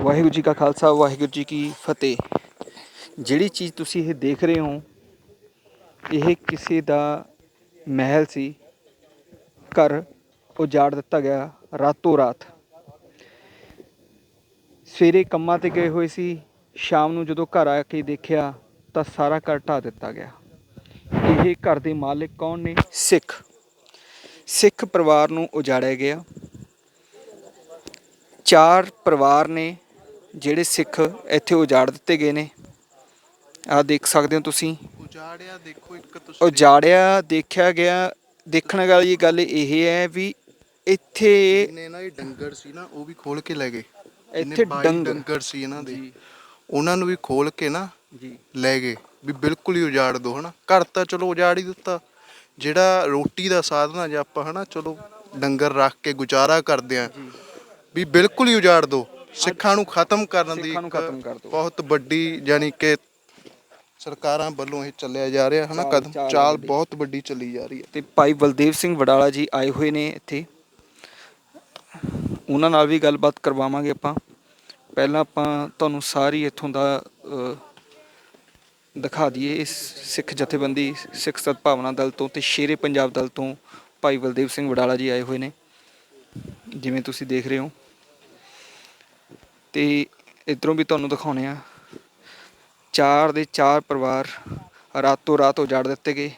ਵਾਹਿਗੁਰੂ ਜੀ ਕਾ ਖਾਲਸਾ, ਵਾਹਿਗੁਰੂ ਜੀ ਕੀ ਫਤਿਹ। ਜਿਹੜੀ ਚੀਜ਼ ਤੁਸੀਂ ਇਹ ਦੇਖ ਰਹੇ ਹੋ, ਇਹ ਕਿਸੇ ਦਾ ਮਹਿਲ ਸੀ। ਘਰ ਉਜਾੜ ਦਿੱਤਾ ਗਿਆ ਰਾਤੋਂ ਰਾਤ। ਸਵੇਰੇ ਕੰਮਾਂ ਤੇ ਗਏ ਹੋਏ ਸੀ। ਸ਼ਾਮ ਨੂੰ ਜਦੋਂ ਘਰ ਆ ਕੇ ਦੇਖਿਆ, ਤਾਂ ਸਾਰਾ ਘਰ ਢਾਹ ਦਿੱਤਾ ਗਿਆ। ਇਹ ਘਰ ਦੇ ਮਾਲਕ ਕੌਣ ਨੇ? ਸਿੱਖ। ਸਿੱਖ ਪਰਿਵਾਰ ਨੂੰ ਉਜਾੜਿਆ ਗਿਆ। ਚਾਰ ਪਰਿਵਾਰ ਨੇ ਜਿਹੜੇ ਸਿੱਖ ਇੱਥੇ ਉਜਾੜ ਦਿੱਤੇ ਗਏ ਨੇ। ਆਹ ਦੇਖ ਸਕਦੇ ਹੋ ਤੁਸੀਂ। ਉਜਾੜਿਆ ਦੇਖੋ ਇੱਕ ਤੁਸੀਂ। ਉਜਾੜਿਆ ਦੇਖਿਆ ਗਿਆ। ਦੇਖਣ ਵਾਲੀ ਗੱਲ ਇਹ ਹੈ ਵੀ ਇੱਥੇ ਨੇ ਨਾ ਇਹ ਡੰਗਰ ਸੀ ਨਾ ਉਹ ਵੀ ਖੋਲ ਕੇ ਲੈ ਗਏ। ਇੱਥੇ ਡੰਗਰ ਸੀ ਇਹਨਾਂ ਦੇ ਉਹਨਾਂ ਨੂੰ ਵੀ ਖੋਲ ਕੇ ਨਾ ਜੀ। ਲੈ ਗਏ ਵੀ ਬਿਲਕੁਲ ਹੀ ਉਜਾੜ ਦੋ ਹਨਾ। ਘਰ ਤਾਂ ਚਲੋ ਉਜਾੜ ਹੀ ਦਿੱਤਾ। ਜਿਹੜਾ ਰੋਟੀ ਦਾ ਸਾਧਨ ਆ ਜੇ ਆਪਾਂ ਹਨਾ ਚਲੋ ਡੰਗਰ ਰੱਖ ਕੇ ਗੁਜ਼ਾਰਾ ਕਰਦੇ ਆ। ਵੀ ਬਿਲਕੁਲ ਹੀ ਉਜਾੜ ਦੋ। ਸਿੱਖਾਂ ਨੂੰ ਖਤਮ ਕਰਨ ਦੀ ਸਿੱਖਾਂ ਨੂੰ ਇੱਕ ਖਤਮ ਕਰ ਦਿਓ। ਬਹੁਤ ਵੱਡੀ ਯਾਨੀ ਕਿ ਸਰਕਾਰਾਂ ਵੱਲੋਂ ਇਹ ਚੱਲਿਆ ਜਾ ਰਿਹਾ ਹਨਾ ਚਾਲ- ਕਦਮ ਚਾਲ ਚਾਲ ਵੱਡੀ। ਬਹੁਤ ਵੱਡੀ ਚੱਲੀ ਜਾ ਰਹੀ ਹੈ। ਤੇ ਭਾਈ ਬਲਦੇਵ ਸਿੰਘ ਵਡਾਲਾ ਜੀ ਆਏ ਹੋਏ ਨੇ ਇੱਥੇ। ਉਹਨਾਂ ਨਾਲ ਵੀ ਗੱਲਬਾਤ ਕਰਵਾਵਾਂਗੇ ਆਪਾਂ। ਪਹਿਲਾਂ ਆਪਾਂ ਤੁਹਾਨੂੰ ਸਾਰੀ ਇੱਥੋਂ ਦਾ ਅ, ਦਿਖਾ ਦਈਏ ਇਸ ਸਿੱਖ ਜਥੇਬੰਦੀ ਸਿੱਖ ਸਦਭਾਵਨਾ ਦਲ ਤੋਂ ਤੇ ਸ਼ੇਰੇ ਪੰਜਾਬ ਦਲ ਤੋਂ ਭਾਈ ਬਲਦੇਵ ਸਿੰਘ ਵਡਾਲਾ ਜੀ ਆਏ ਹੋਏ ਨੇ। ਜਿਵੇਂ ਤੁਸੀਂ ਦੇਖ ਰਹੇ ਹੋ। ਤੇ ਇਧਰੋਂ ਵੀ ਤੁਹਾਨੂੰ ਦਿਖਾਉਣੇ ਆ। ਚਾਰ ਦੇ ਚਾਰ ਪਰਿਵਾਰ ਰਾਤੋਂ ਰਾਤ ਉਜਾੜ ਦਿੱਤੇ ਗਏ।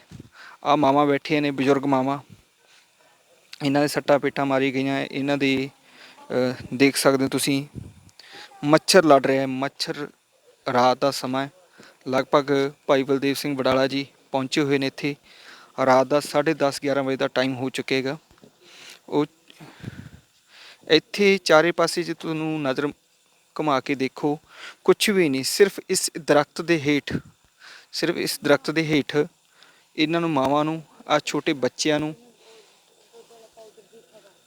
ਆ ਮਾਵਾਂ ਬੈਠੀਆਂ ਨੇ, ਬਜ਼ੁਰਗ ਮਾਵਾਂ। ਇਹਨਾਂ ਦੇ ਸੱਟਾਂ ਪੇਟਾਂ ਮਾਰੀ ਗਈਆਂ। ਇਹਨਾਂ ਦੇ ਦੇਖ ਸਕਦੇ ਹੋ ਤੁਸੀਂ। ਮੱਛਰ ਲੜ ਰਿਹਾ ਹੈ। ਮੱਛਰ ਰਾਤ ਦਾ ਸਮਾਂ ਲਗਭਗ ਭਾਈ ਬਲਦੇਵ ਸਿੰਘ ਵਡਾਲਾ ਜੀ ਪਹੁੰਚੇ ਹੋਏ ਨੇ ਇੱਥੇ। ਰਾਤ ਦਾ 10:30 11 ਵਜੇ ਦਾ ਟਾਈਮ ਹੋ ਚੁੱਕੇਗਾ ਉਹ ਇੱਥੇ ਚਾਰੇ ਪਾਸੇ ਜੇ ਤੁਹਾਨੂੰ ਨਜ਼ਰ ਘੁਮਾ ਕੇ ਦੇਖੋ ਕੁਝ ਵੀ ਨਹੀਂ, ਸਿਰਫ ਇਸ ਦਰਖਤ ਦੇ ਹੇਠ, ਸਿਰਫ ਇਸ ਦਰਖਤ ਦੇ ਹੇਠ ਇਹਨਾਂ ਨੂੰ, ਮਾਵਾਂ ਨੂੰ ਆ ਛੋਟੇ ਬੱਚਿਆਂ ਨੂੰ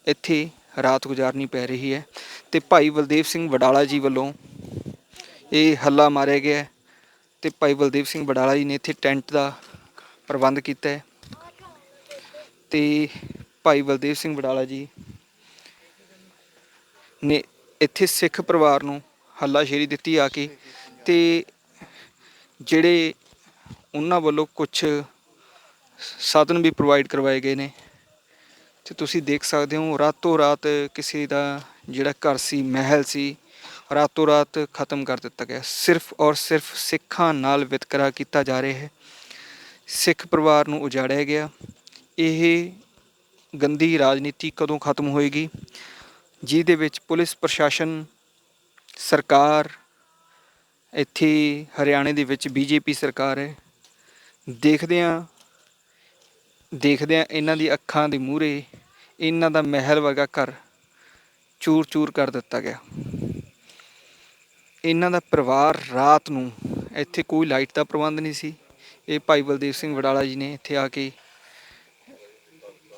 ਇੱਥੇ ਰਾਤ ਗੁਜ਼ਾਰਨੀ ਪੈ ਰਹੀ ਹੈ ਤੇ ਭਾਈ ਬਲਦੇਵ ਸਿੰਘ ਵਡਾਲਾ ਜੀ ਵੱਲੋਂ ਇਹ ਹੱਲਾ ਮਾਰਿਆ ਗਿਆ ਹੈ ਤੇ ਭਾਈ ਬਲਦੇਵ ਸਿੰਘ ਵਡਾਲਾ ਜੀ ਨੇ ਇੱਥੇ ਟੈਂਟ ਦਾ ਪ੍ਰਬੰਧ ਕੀਤਾ ਹੈ ਤੇ ਭਾਈ ਬਲਦੇਵ ਸਿੰਘ ਵਡਾਲਾ ਜੀ ਨੇ ਇੱਥੇ ਸਿੱਖ ਪਰਿਵਾਰ ਨੂੰ ਹੱਲਾਸ਼ੇਰੀ ਦਿੱਤੀ ਆ ਕੇ ਤੇ ਜਿਹੜੇ ਉਹਨਾਂ ਵੱਲੋਂ ਕੁਝ ਸਾਧਨ ਵੀ ਪ੍ਰੋਵਾਈਡ ਕਰਵਾਏ ਗਏ ਨੇ। ਤੇ ਤੁਸੀਂ ਦੇਖ ਸਕਦੇ ਹੋ, ਰਾਤੋਂ ਰਾਤ ਕਿਸੇ ਦਾ ਜਿਹੜਾ ਘਰ ਸੀ, ਮਹਿਲ ਸੀ, ਰਾਤੋਂ ਰਾਤ ਖਤਮ ਕਰ ਦਿੱਤਾ ਗਿਆ। ਸਿਰਫ ਔਰ ਸਿਰਫ ਸਿੱਖਾਂ ਨਾਲ ਵਿਤਕਰਾ ਕੀਤਾ ਜਾ ਰਿਹਾ ਹੈ। ਸਿੱਖ ਪਰਿਵਾਰ ਨੂੰ ਉਜਾੜਿਆ ਗਿਆ। ਇਹ ਗੰਦੀ ਰਾਜਨੀਤੀ ਕਦੋਂ ਖਤਮ ਹੋਏਗੀ? ਜਿਹਦੇ ਵਿੱਚ ਪੁਲਿਸ ਪ੍ਰਸ਼ਾਸਨ, ਸਰਕਾਰ, ਇੱਥੇ ਹਰਿਆਣੇ ਦੇ ਵਿੱਚ ਬੀਜੇਪੀ ਸਰਕਾਰ ਹੈ। ਦੇਖਦੇ ਹਾਂ, ਦੇਖਦੇ ਆ ਇਹਨਾਂ ਦੀ ਅੱਖਾਂ ਦੇ ਮੂਹਰੇ ਇਹਨਾਂ ਦਾ ਮਹਿਲ ਵਰਗਾ ਘਰ ਚੂਰ-ਚੂਰ ਕਰ ਦਿੱਤਾ ਗਿਆ। ਇਹਨਾਂ ਦਾ ਪਰਿਵਾਰ ਰਾਤ ਨੂੰ, ਇੱਥੇ ਕੋਈ ਲਾਈਟ ਦਾ ਪ੍ਰਬੰਧ ਨਹੀਂ ਸੀ। ਇਹ ਭਾਈ ਬਲਦੇਵ ਸਿੰਘ ਵਡਾਲਾ ਜੀ ਨੇ ਇੱਥੇ ਆ ਕੇ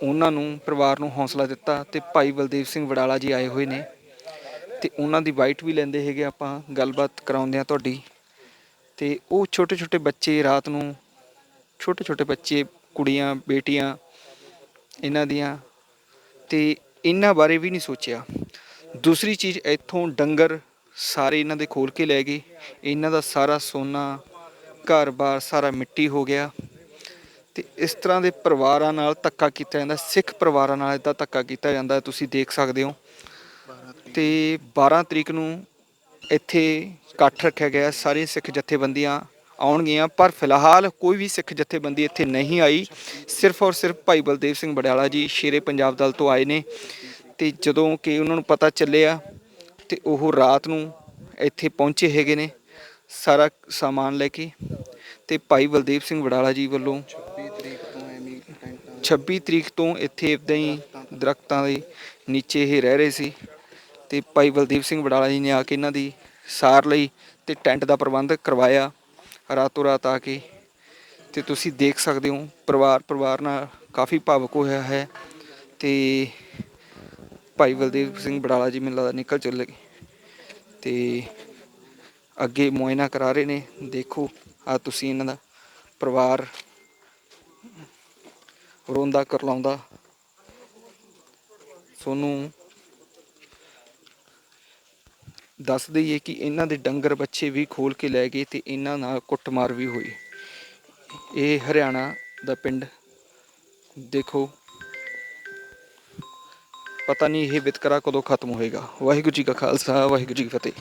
ਉਹਨਾਂ ਨੂੰ ਪਰਿਵਾਰ ਨੂੰ ਹੌਸਲਾ ਦਿੱਤਾ ਤੇ ਭਾਈ ਬਲਦੇਵ ਸਿੰਘ ਵਡਾਲਾ ਜੀ ਆਏ ਹੋਏ ਨੇ। ਤੇ ਉਹਨਾਂ ਦੀ ਵਾਈਟ ਵੀ ਲੈਂਦੇ ਹੈਗੇ ਆਪਾਂ, ਗੱਲਬਾਤ ਕਰਾਉਂਦੇ ਆ ਤੁਹਾਡੀ। ਤੇ ਉਹ ਛੋਟੇ ਛੋਟੇ ਬੱਚੇ ਰਾਤ ਨੂੰ ਛੋਟੇ ਛੋਟੇ ਬੱਚੇ, ਕੁੜੀਆਂ, ਬੇਟੀਆਂ, ਇਹਨਾਂ ਦੀਆਂ। ਤੇ ਇਹਨਾਂ ਬਾਰੇ ਵੀ ਨਹੀਂ ਸੋਚਿਆ। ਦੂਸਰੀ ਚੀਜ਼, ਇੱਥੋਂ ਡੰਗਰ ਸਾਰੇ ਇਹਨਾਂ ਦੇ ਖੋਲ ਕੇ ਲੈ ਗਏ। ਇਹਨਾਂ ਦਾ ਸਾਰਾ ਸੋਨਾ, ਘਰ-ਬਾਰ ਸਾਰਾ ਮਿੱਟੀ ਹੋ ਗਿਆ। ਤੇ ਇਸ ਤਰ੍ਹਾਂ ਦੇ ਪਰਿਵਾਰਾਂ ਨਾਲ ਧੱਕਾ ਕੀਤਾ ਜਾਂਦਾ, ਸਿੱਖ ਪਰਿਵਾਰਾਂ ਨਾਲ ਇਦਾਂ ਧੱਕਾ ਕੀਤਾ ਜਾਂਦਾ, ਤੁਸੀਂ ਦੇਖ ਸਕਦੇ ਹੋ। ਤੇ 12 ਤਰੀਕ ਨੂੰ ਇੱਥੇ ਇਕੱਠ ਰੱਖਿਆ ਗਿਆ ਸਾਰੇ ਸਿੱਖ ਜਥੇਬੰਦੀਆਂ ਆਉਣਗੀਆਂ, ਪਰ ਫਿਲਹਾਲ ਕੋਈ ਵੀ ਸਿੱਖ ਜਥੇਬੰਦੀ ਇੱਥੇ ਨਹੀਂ ਆਈ। ਸਿਰਫ ਔਰ ਸਿਰਫ ਭਾਈ ਬਲਦੇਵ ਸਿੰਘ ਬਡਾਲਾ ਜੀ ਸ਼ੇਰੇ ਪੰਜਾਬ ਦਲ ਤੋਂ ਆਏ ਨੇ, ਤੇ ਜਦੋਂ ਕਿ ਉਹਨਾਂ ਨੂੰ ਪਤਾ ਚੱਲਿਆ ਤੇ ਉਹ ਰਾਤ ਨੂੰ ਇੱਥੇ ਪਹੁੰਚੇ ਹੈਗੇ ਨੇ, ਸਾਰਾ ਸਾਮਾਨ ਲੈ ਕੇ। ਤੇ ਭਾਈ ਬਲਦੇਵ ਸਿੰਘ ਵਡਾਲਾ ਜੀ ਵੱਲੋਂ 26 ਤਰੀਕ ਤੋਂ ਐਵੇਂ ਟੈਂਟਾਂ 26 ਤਰੀਕ ਤੋਂ ਇੱਥੇ ਇਦਾਂ ਹੀ ਦਰਖਤਾਂ ਦੇ ਨੀਚੇ ਇਹ ਰਹਿ ਰਹੇ ਸੀ ਤੇ ਭਾਈ ਬਲਦੀਪ ਸਿੰਘ ਵਡਾਲਾ ਜੀ ਨੇ ਆ ਕੇ ਇਹਨਾਂ ਦੀ ਸਾਰ ਲਈ ਤੇ ਟੈਂਟ ਦਾ ਪ੍ਰਬੰਧ ਕਰਵਾਇਆ ਰਾਤੋਂ ਰਾਤ ਆ ਕੇ। ਤੇ ਤੁਸੀਂ ਦੇਖ ਸਕਦੇ ਹੋ, ਪਰਿਵਾਰ ਪਰਿਵਾਰ ਨਾਲ ਕਾਫੀ ਭਾਵੁਕ ਹੋਇਆ ਹੈ ਤੇ ਭਾਈ ਬਲਦੀਪ ਸਿੰਘ ਵਡਾਲਾ ਜੀ ਮੈਨੂੰ ਲੱਗਦਾ ਨਿਕਲ ਚੱਲੇ। ਤੇ ਅੱਗੇ ਮੁਆਇਨਾ ਕਰਾ ਰਹੇ ਨੇ। ਦੇਖੋ ਆ ਤੁਸੀਂ ਇਹਨਾਂ ਦਾ ਪਰਿਵਾਰ ਰੋਂਦਾ ਕਰਲਾਉਂਦਾ। ਸੋਨੂੰ ਦੱਸ ਦਈਏ ਕਿ ਇਹਨਾਂ ਦੇ ਡੰਗਰ ਬੱਚੇ ਵੀ ਖੋਲ ਕੇ ਲੈ ਗਏ ਤੇ ਇਹਨਾਂ ਨਾਲ ਕੁੱਟਮਾਰ ਵੀ ਹੋਈ। ਇਹ ਹਰਿਆਣਾ ਦਾ ਪਿੰਡ। ਦੇਖੋ। ਪਤਾ ਨਹੀਂ ਇਹ ਵਿਤਕਰਾ ਕਦੋਂ ਖਤਮ ਹੋਏਗਾ। ਵਾਹਿਗੁਰੂ ਜੀ ਕਾ ਖਾਲਸਾ, ਵਾਹਿਗੁਰੂ ਜੀ ਕੀ ਫਤਿਹ।